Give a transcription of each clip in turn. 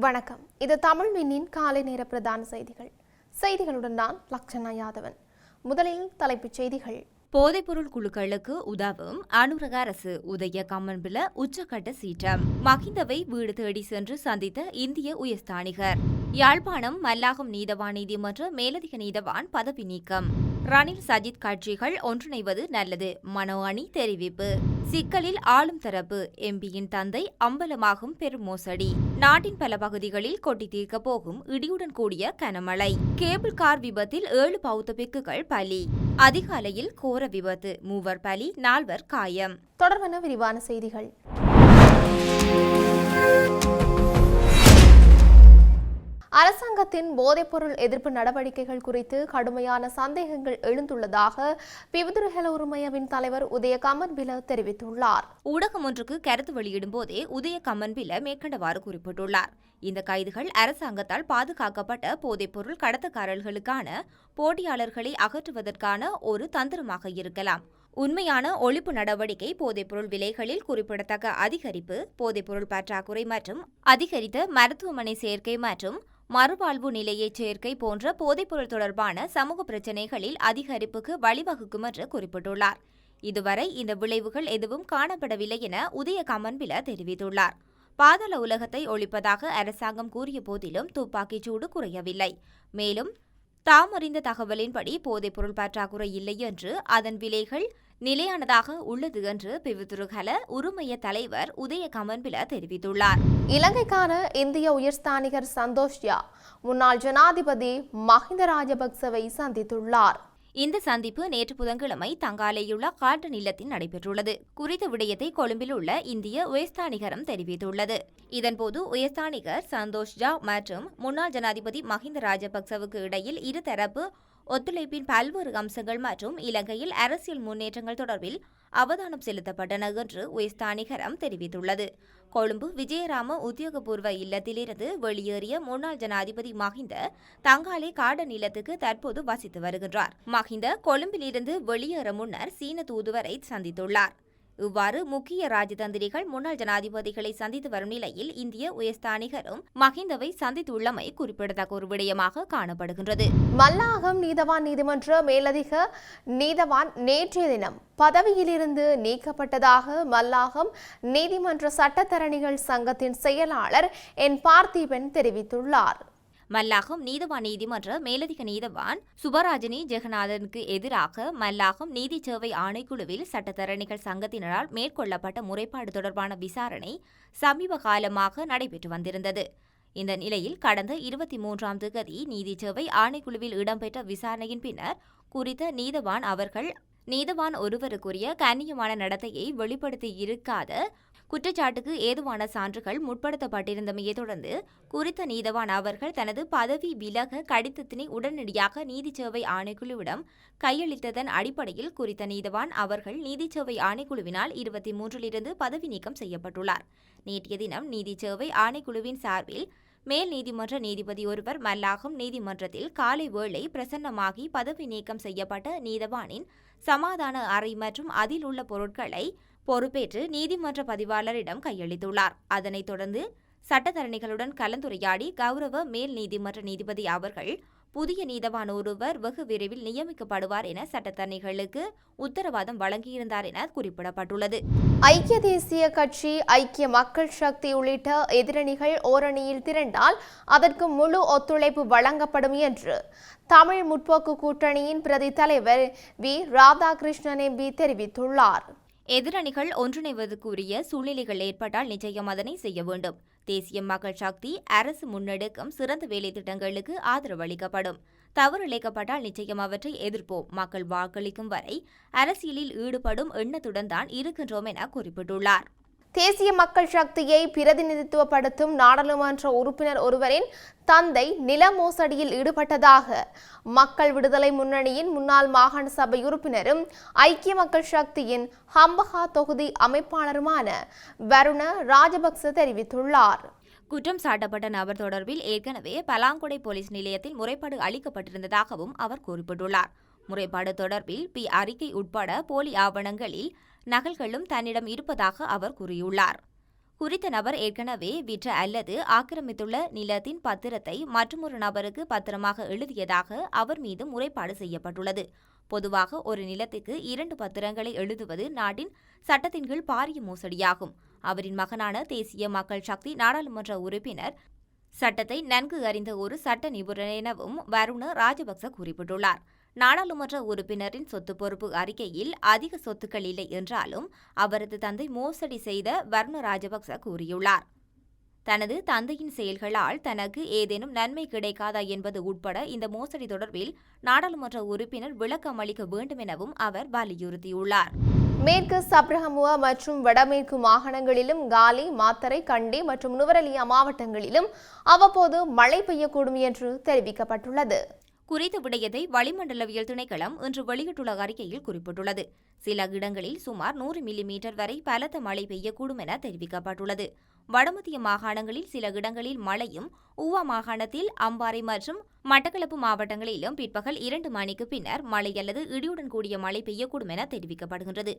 வணக்கம். இது தமிழ் விண்ணின் காலை நேர பிரதான செய்திகள். செய்திகளுடன் நான் லக்ஷனா யாதவன். முதலில் தலைப்புச் செய்திகள். போதைப்பொருள் குழுக்களுக்கு உதவும் அனுரக அரசு உதய கம்மன்பில உச்சக்கட்ட சீற்றம். மகிந்தவை வீடு தேடி சென்று சந்தித்த இந்திய உயர்ஸ்தானிகர். யாழ்ப்பாணம் மல்லாகம் நீதவான் நீதிமன்ற மேலதிக நீதவான் பதவி நீக்கம். ரணில் சஜித் கட்சிகள் ஒன்றிணைவது நல்லது மனோ அணி தெரிவிப்பு. சிக்கலில் ஆளும் தரப்பு எம்பியின் தந்தை அம்பலமாகும் பெரும் மோசடி. நாட்டின் பல பகுதிகளில் கொட்டி தீர்க்கப் போகும் இடியுடன் கூடிய கனமழை. கேபிள் கார் விபத்தில் ஏழு பௌத்த பிக்குகள் பலி. அதிகாலையில் கோர விபத்து மூவர் பலி நால்வர் காயம். தொடர்பான விரிவான செய்திகள். அரசாங்கத்தின் போதைப்பொருள் எதிர்ப்பு நடவடிக்கைகள் குறித்து கடுமையான சந்தேகங்கள் எழுந்துள்ளதாக பிவிதுருஹெல உரிமையவின் தலைவர் உதய கமன்பில தெரிவித்துள்ளார். ஊடகம் ஒன்றுக்கு கருத்து வெளியிடும் போதே உதய கமன்பில மேற்கண்டவாறு குறிப்பிட்டுள்ளார். இந்த கைதுகள் அரசாங்கத்தால் பாதுகாக்கப்பட்ட போதைப்பொருள் கடத்தக்காரர்களுக்கான போட்டியாளர்களை அகற்றுவதற்கான ஒரு தந்திரமாக இருக்கலாம். உண்மையான ஒழிப்பு நடவடிக்கை போதைப்பொருள் விலைகளில் குறிப்பிடத்தக்க அதிகரிப்பு போதைப்பொருள் பற்றாக்குறை மற்றும் அதிகரித்த மருத்துவமனை சேர்க்கை மற்றும் மறுவாழ்வு நிலையை சேர்க்கை போன்ற போதைப்பொருள் தொடர்பான சமூக பிரச்சினைகளில் அதிகரிப்புக்கு வழிவகுக்கும் என்று குறிப்பிட்டுள்ளார். இதுவரை இந்த விளைவுகள் எதுவும் காணப்படவில்லை என உதய கமன்பில தெரிவித்துள்ளார். பாதாள உலகத்தை ஒழிப்பதாக அரசாங்கம் கூறிய போதிலும் துப்பாக்கிச் சூடு குறையவில்லை. மேலும் தாம் அறிந்த தகவலின்படி போதைப்பொருள் பற்றாக்குறை இல்லை என்று அதன் விலைகள் நிலையானதாக உள்ளது என்று பிவித்துருகல உரிமைய தலைவர் உதய கமன்பில தெரிவித்துள்ளார். இலங்கைக்கான இந்திய உயர்ஸ்தானிகர் சந்தோஷ் யா முன்னாள் ஜனாதிபதி மஹிந்த ராஜபக்சவை சந்தித்துள்ளார். இந்த சந்திப்பு நேற்று புதன்கிழமை தங்காலையுள்ள காட்டு நிலத்தில் நடைபெற்றுள்ளது. குறித்த விடயத்தை கொழும்பில் உள்ள இந்திய உயர்ஸ்தானிகரம் தெரிவித்துள்ளது. இதன்போது உயர்ஸ்தானிகர் சந்தோஷ் ஜா மற்றும் முன்னாள் ஜனாதிபதி மஹிந்த ராஜபக்சவுக்கு இடையில் இருதரப்பு ஒத்துழைப்பின் பல்வேறு அம்சங்கள் மற்றும் இலங்கையில் அரசியல் முன்னேற்றங்கள் தொடர்பில் அவதானம் செலுத்தப்பட்டன என்று உயஸ்தானிகரம் தெரிவித்துள்ளது. கொழும்பு விஜயராம உத்தியோகபூர்வ இல்லத்திலிருந்து வெளியேறிய முன்னாள் ஜனாதிபதி மஹிந்த தங்காலை காட நிலத்துக்கு தற்போது வசித்து வருகின்றார். மஹிந்த கொழும்பிலிருந்து வெளியேற முன்னர் சீன தூதுவரை சந்தித்துள்ளார். இவ்வாறு முக்கிய ராஜதந்திரிகள் முன்னாள் ஜனாதிபதிகளை சந்தித்து வரும் நிலையில் இந்திய உயர்ஸ்தானிகரும் மஹிந்தவை சந்தித்துள்ளமை குறிப்பிடத்தக்க ஒரு விடயமாக காணப்படுகின்றது. மல்லாகம் நீதவான் நீதிமன்ற மேலதிக நீதவான் நேற்றைய தினம் பதவியிலிருந்து நீக்கப்பட்டதாக மல்லாகம் நீதிமன்ற சட்டத்தரணிகள் சங்கத்தின் செயலாளர் என் பார்த்திபன் தெரிவித்துள்ளார். மல்லாகம் நீதவான் நீதிமன்ற மேலதிக நீதவான் சுபராஜினி ஜெகநாதனுக்கு எதிராக மல்லாகம் நீதி சேவை ஆணைக்குழுவில் சட்டத்தரணிகள் சங்கத்தினரால் மேற்கொள்ளப்பட்ட முறைப்பாடு தொடர்பான விசாரணை சமீப காலமாக நடைபெற்று வந்திருந்தது. இந்த நிலையில் கடந்த இருபத்தி மூன்றாம் தேதி நீதி சேவை ஆணைக்குழுவில் இடம்பெற்ற விசாரணையின் பின்னர் குறித்த நீதவான் அவர்கள் நீதவான் ஒருவருக்குரிய கண்ணியமான நடத்தையை வெளிப்படுத்தி இருக்காத குற்றச்சாட்டுக்கு ஏதுவான சான்றுகள் முற்படுத்தப்பட்டிருந்தமையை தொடர்ந்து குறித்த நீதவான் அவர்கள் தனது பதவி விலக கடிதத்தினை உடனடியாக நீதிச்சேவை ஆணைக்குழுவிடம் கையளித்ததன் அடிப்படையில் குறித்த நீதவான் அவர்கள் நீதிச்சேவை ஆணைக்குழுவினால் இருபத்தி மூன்றிலிருந்து பதவி நீக்கம் செய்யப்பட்டுள்ளார். நேற்றைய தினம் நீதிச்சேவை ஆணைக்குழுவின் சார்பில் மேல் நீதிமன்ற நீதிபதி ஒருவர் மல்லாகம் நீதிமன்றத்தில் காலை வேளை பிரசன்னமாகி பதவி நீக்கம் செய்யப்பட்ட நீதவானின் சமாதான அறை மற்றும் அதில் உள்ள பொருட்களை பொறுப்பேற்று நீதிமன்ற பதிவாளரிடம் கையளித்துள்ளார். அதனைத் தொடர்ந்து சட்டத்தரணிகளுடன் கலந்துரையாடி கௌரவ மேல் நீதிமன்ற நீதிபதி அவர்கள் புதிய நீதவான் ஒருவர் வெகு விரைவில் நியமிக்கப்படுவார் என சட்டத்தரணிகளுக்கு உத்தரவாதம் வழங்கியிருந்தார் என குறிப்பிடப்பட்டுள்ளது. ஐக்கிய தேசிய கட்சி ஐக்கிய மக்கள் சக்தி உள்ளிட்ட எதிரணிகள் ஓரணியில் திரண்டால் அதற்கு முழு ஒத்துழைப்பு வழங்கப்படும் என்று தமிழ் முற்போக்கு கூட்டணியின் பிரதி தலைவர் வி. ராதாகிருஷ்ணன் எம்பி தெரிவித்துள்ளார். எதிரணிகள் ஒன்றிணைவதற்குரிய சூழ்நிலைகள் ஏற்பட்டால் நிச்சயம் அதனை செய்ய வேண்டும். தேசிய மக்கள் சக்தி அரசு முன்னெடுக்கும் சிறந்த வேலை திட்டங்களுக்கு ஆதரவு அளிக்கப்படும். தவறிழைக்கப்பட்டால் நிச்சயம் அவற்றை எதிர்ப்போம். மக்கள் வாக்களிக்கும் வரை அரசியலில் ஈடுபடும் எண்ணத்துடன் தான் இருக்கின்றோம் என குறிப்பிட்டுள்ளார். தேசிய மக்கள் சக்தியை பிரதிநிதித்துவப்படுத்தும் நாடாளுமன்ற உறுப்பினர் ஒருவரின் தந்தை நில மோசடியில் ஈடுபட்டதாக மக்கள் விடுதலை முன்னணியின் முன்னாள் மாகாண சபை உறுப்பினரும் ஐக்கிய மக்கள் சக்தியின் ஹம்பஹா தொகுதி அமைப்பாளருமான வருண ராஜபக்ச தெரிவித்துள்ளார். குற்றம் சாட்டப்பட்ட நபர் தொடர்பில் ஏற்கனவே பலாங்குடை போலீஸ் நிலையத்தில் முறைப்பாடு அளிக்கப்பட்டிருந்ததாகவும் அவர் குறிப்பிட்டுள்ளார். முறைப்பாடு தொடர்பில் பி அறிக்கை உட்பட போலி ஆவணங்களில் நகல்களும் தன்னிடம் இருப்பதாக அவர் கூறியுள்ளார். குறித்த நபர் ஏற்கனவே விற்ற அல்லது ஆக்கிரமித்துள்ள நிலத்தின் பத்திரத்தை மற்றொரு நபருக்கு பத்திரமாக எழுதியதாக அவர் மீது முறைப்பாடு செய்யப்பட்டுள்ளது. பொதுவாக ஒரு நிலத்துக்கு இரண்டு பத்திரங்களை எழுதுவது நாட்டின் சட்டத்தின் கீழ் பாரிய மோசடியாகும். அவரின் மகனான தேசிய மக்கள் சக்தி நாடாளுமன்ற உறுப்பினர் சட்டத்தை நன்கு அறிந்த ஒரு சட்ட நிபுணர் எனவும் வருண ராஜபக்ச குறிப்பிட்டுள்ளார். நாடாளுமன்ற உறுப்பினரின் சொத்து பொறுப்பு அறிக்கையில் அதிக சொத்துக்கள் இல்லை என்றாலும் அவரது தந்தை மோசடி செய்த வர்ண ராஜபக்ச கூறியுள்ளார். தனது தந்தையின் செயல்களால் தனக்கு ஏதேனும் நன்மை கிடைக்காதா என்பது உட்பட இந்த மோசடி தொடர்பில் நாடாளுமன்ற உறுப்பினர் விளக்கம் அளிக்க வேண்டும் எனவும் அவர் வலியுறுத்தியுள்ளார். மேற்கு சப்ரஹமுவா மற்றும் வடமேற்கு மாகாணங்களிலும் காலி மாத்தரை கண்டி மற்றும் நுவரலியா மாவட்டங்களிலும் அவ்வப்போது மழை பெய்யக்கூடும் என்று தெரிவிக்கப்பட்டுள்ளது. குறித்த விடயத்தை வளிமண்டலவியல் திணைக்களம் இன்று வெளியிட்டுள்ள அறிக்கையில் குறிப்பிட்டுள்ளது. சில இடங்களில் சுமார் நூறு மில்லிமீட்டர் வரை பலத்த மழை பெய்யக்கூடும் என தெரிவிக்கப்பட்டுள்ளது. வடமத்திய மாகாணங்களில் சில இடங்களில் மழையும் ஊவா மாகாணத்தில் அம்பாறை மற்றும் மட்டக்களப்பு மாவட்டங்களிலும் பிற்பகல் இரண்டு மணிக்கு பின்னர் மழை அல்லது இடியுடன் கூடிய மழை பெய்யக்கூடும் என தெரிவிக்கப்படுகின்றது.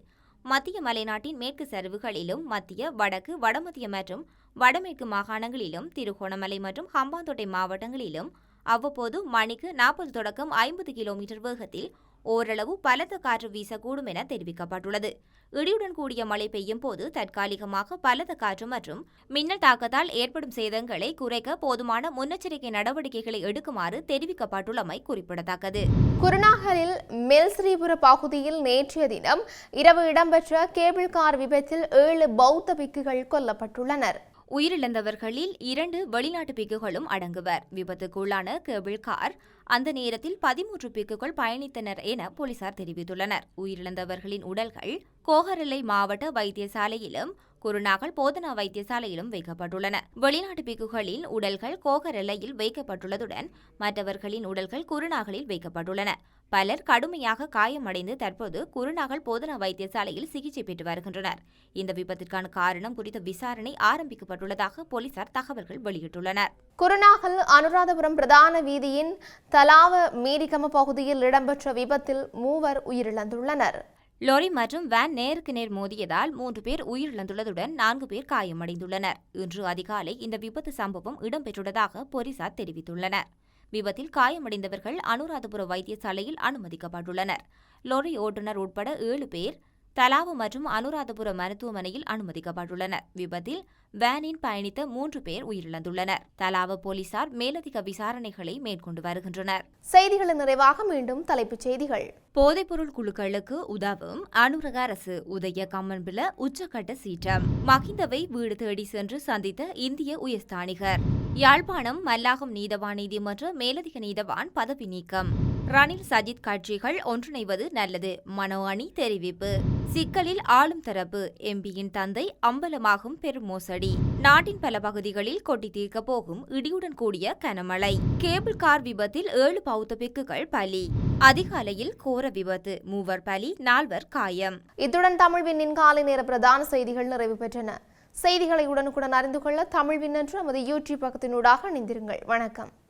மத்திய மலைநாட்டின் மேற்கு சரிவுகளிலும் மத்திய வடக்கு வடமத்திய மற்றும் வடமேற்கு மாகாணங்களிலும் திருகோணமலை மற்றும் ஹம்பாந்தோட்டை மாவட்டங்களிலும் அவ்வப்போது மணிக்கு நாற்பது தொடக்கம் ஐம்பது கிலோமீட்டர் வேகத்தில் ஓரளவு பலத்த காற்று வீசக்கூடும் என தெரிவிக்கப்பட்டுள்ளது. இடியுடன் கூடிய மழை பெய்யும் போது தற்காலிகமாக பலத்த காற்று மற்றும் மின்னல் தாக்கத்தால் ஏற்படும் சேதங்களை குறைக்க போதுமான முன்னெச்சரிக்கை நடவடிக்கைகளை எடுக்குமாறு தெரிவிக்கப்பட்டுள்ளமை குறிப்பிடத்தக்கது. குருநாகலில் மெல்ஸ்ரீபுர பகுதியில் நேற்றைய தினம் இரவு இடம்பெற்ற கேபிள் கார் விபத்தில் ஏழு பௌத்த பிக்குகள் கொல்லப்பட்டுள்ளனர். உயிரிழந்தவர்களில் இரண்டு வெளிநாட்டு பிக்குகளும் அடங்குவர். விபத்துக்குள்ளான கேபிள் கார் அந்த நேரத்தில் பதிமூன்று பிக்குகள் பயணித்தனர் என போலீசார் தெரிவித்துள்ளனர். உயிரிழந்தவர்களின் உடல்கள் கோகரலை மாவட்ட வைத்தியசாலையிலும் குருநாகல் போதனா வைத்தியசாலையிலும் வைக்கப்பட்டுள்ளன. வெளிநாட்டு பிக்குகளின் உடல்கள் கோகரெல்லையில் வைக்கப்பட்டுள்ளதுடன் மற்றவர்களின் உடல்கள் குருநாகலில் வைக்கப்பட்டுள்ளன. பலர் கடுமையாக காயமடைந்து தற்போது குருநாகல் போதனா வைத்தியசாலையில் சிகிச்சை பெற்று வருகின்றனர். இந்த விபத்திற்கான காரணம் குறித்த விசாரணை ஆரம்பிக்கப்பட்டுள்ளதாக போலீசார் தகவல்கள் வெளியிட்டுள்ளனர். குருநாகல் அனுராதபுரம் பிரதான வீதியின் தலாவ மீரிகம பகுதியில் இடம்பெற்ற விபத்தில் மூவர் உயிரிழந்துள்ளனர். லொரி மற்றும் வேன் நேருக்கு நேர் மோதியதால் மூன்று பேர் உயிரிழந்துள்ளதுடன் நான்கு பேர் காயமடைந்துள்ளனர். இன்று அதிகாலை இந்த விபத்து சம்பவம் இடம்பெற்றுள்ளதாக போலீசார் தெரிவித்துள்ளனர். விபத்தில் காயமடைந்தவர்கள் அனுராதபுர வைத்தியசாலையில் அனுமதிக்கப்பட்டுள்ளனர். லொரி ஓட்டுநர் உட்பட ஏழு பேர் தலாவு மற்றும் அனுராதபுர மருத்துவமனையில் அனுமதிக்கப்பட்டுள்ளனர். விபத்தில் வேனில் பயணித்த மூன்று பேர் உயிரிழந்துள்ளனர். தலாவ போலீசார் மேலதிக விசாரணைகளை மேற்கொண்டு வருகின்றனர். செய்திகளின் நிறைவாக மீண்டும் தலைப்புச் செய்திகள். போதைப்பொருள் குழுக்களுக்கு உதவும் அனுரக அரசு உதய கம்மன்பில உச்சக்கட்ட சீற்றம். மகிந்தவை வீடு தேடி சென்று சந்தித்த இந்திய உயர்ஸ்தானிகர். யாழ்ப்பாணம் மல்லாகம் நீதவான் நீதிமன்ற மேலதிக நீதவான் பதவி நீக்கம். ரணில் சஜித் கட்சிகள் ஒன்றிணைவது நல்லது மனோ அணி தெரிவிப்பு. சிக்கலில் ஆளும் தரப்பு எம்பியின் தந்தை அம்பலமாகும் பெரும் மோசடி. நாட்டின் பல பகுதிகளில் கொட்டி தீர்க்க போகும் இடியுடன் கூடிய கனமழை. கேபிள் கார் விபத்தில் ஏழு பௌத்த பிக்குகள் பலி. அதிகாலையில் கோர விபத்து மூவர் பலி நால்வர் காயம். இத்துடன் தமிழ் விண்ணின் காலை நேர பிரதான செய்திகள் நிறைவு பெற்றன. செய்திகளை உடனுக்குடன் அறிந்து கொள்ள தமிழ் விண்ணன்று நமது யூடியூப் பக்கத்தினூடாக இணைந்திருங்கள். வணக்கம்.